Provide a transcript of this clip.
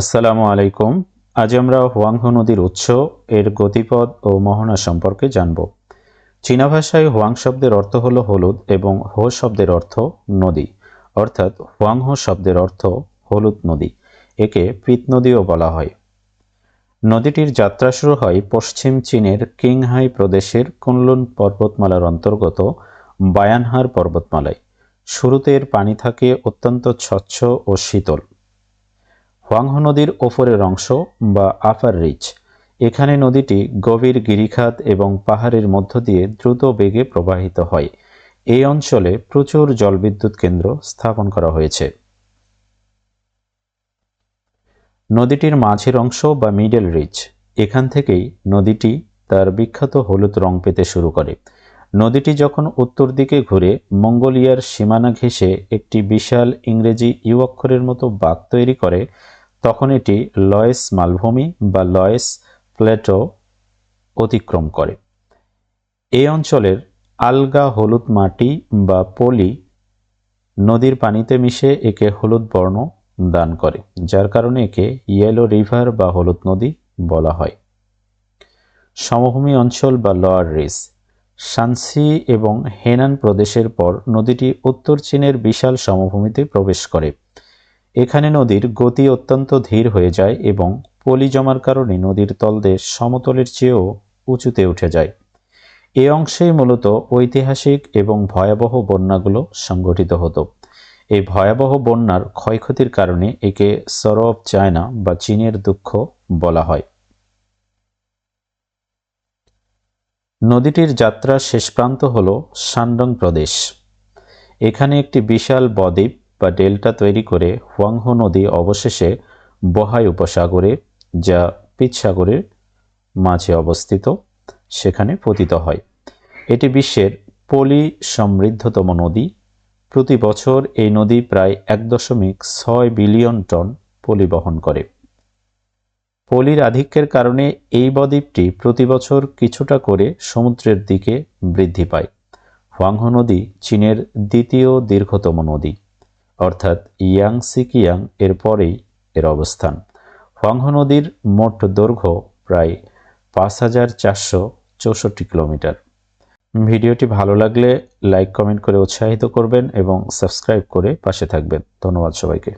আসসালামু আলাইকুম। আজ আমরা হোয়াংহো নদীর উৎস, এর গতিপথ ও মোহনা সম্পর্কে জানব। চীনা ভাষায় হোয়াং শব্দের অর্থ হল হলুদ এবং হো শব্দের অর্থ নদী। অর্থাৎ হোয়াংহো শব্দের অর্থ হলুদ নদী, একে পিত নদীও বলা হয়। নদীটির যাত্রা শুরু হয় পশ্চিম চীনের কিংহাই প্রদেশের কুনলুন পর্বতমালার অন্তর্গত বায়ানহার পর্বতমালায়। শুরুতে এর পানি থাকে অত্যন্ত স্বচ্ছ ও শীতল। হোয়াংহো নদীর ওপরের অংশ বা আপার রিচ এখানে নদীটি গভীর গিরিখাত এবং পাহাড়ের মধ্য দিয়ে দ্রুত বেগে প্রবাহিত হয়। এই অঞ্চলে প্রচুর জলবিদ্যুৎ কেন্দ্র স্থাপন করা হয়েছে। নদীটির মাঝের অংশ বা মিডল রিচ এখান থেকেই নদীটি তার বিখ্যাত হলুদ রং পেতে শুরু করে। নদীটি যখন উত্তর দিকে ঘুরে মঙ্গোলিয়ার সীমানা ঘেঁষে একটি বিশাল ইংরেজি ইউ অক্ষরের মতো বাঁক তৈরি করে তখন এটি লয়েস মালভূমি বা লয়েস প্লেটো অতিক্রম করে। এই অঞ্চলের আলগা হলুদ মাটি বা পলি নদীর পানিতে মিশে একে হলুদ বর্ণ দান করে, যার কারণে একে ইয়েলো রিভার বা হলুদ নদী বলা হয়। সমভূমি অঞ্চল বা লোয়ার রিস শানসি এবং হেনান প্রদেশের পর নদীটি উত্তর চীনের বিশাল সমভূমিতে প্রবেশ করে। এখানে নদীর গতি অত্যন্ত ধীর হয়ে যায় এবং পলি জমার কারণে নদীর তলদেশ সমতলের চেয়েও উঁচুতে উঠে যায়। এ অংশেই মূলত ঐতিহাসিক এবং ভয়াবহ বন্যাগুলো সংঘটিত হতো। এই ভয়াবহ বন্যার ক্ষয়ক্ষতির কারণে একে সরব চায়না বা চীনের দুঃখ বলা হয়। নদীটির যাত্রার শেষ প্রান্ত হল সান্ডং প্রদেশ। এখানে একটি বিশাল বদ্বীপ বা ডেল্টা তৈরি করে হুয়াংহো নদী অবশেষে বহাই উপসাগরে, যা পিৎসাগরের মাঝে অবস্থিত, সেখানে পতিত হয়। এটি বিশ্বের পলি সমৃদ্ধতম নদী। প্রতি বছর এই নদী প্রায় এক দশমিক ছয় বিলিয়ন টন পলি বহন করে। পলির আধিক্যের কারণে এই বদ্বীপটি প্রতি বছর কিছুটা করে সমুদ্রের দিকে বৃদ্ধি পায়। হুয়াংহো নদী চীনের দ্বিতীয় দীর্ঘতম নদী। অর্থাৎ ইয়াং সিকিয়াং এর পরেই এর অবস্থান। হুয়াংহো নদীর মোট দৈর্ঘ্য প্রায় পাঁচ হাজার চারশো চৌষট্টি কিলোমিটার। ভিডিওটি ভালো লাগলে লাইক, কমেন্ট করে উৎসাহিত করবেন এবং সাবস্ক্রাইব করে পাশে থাকবেন। ধন্যবাদ সবাইকে।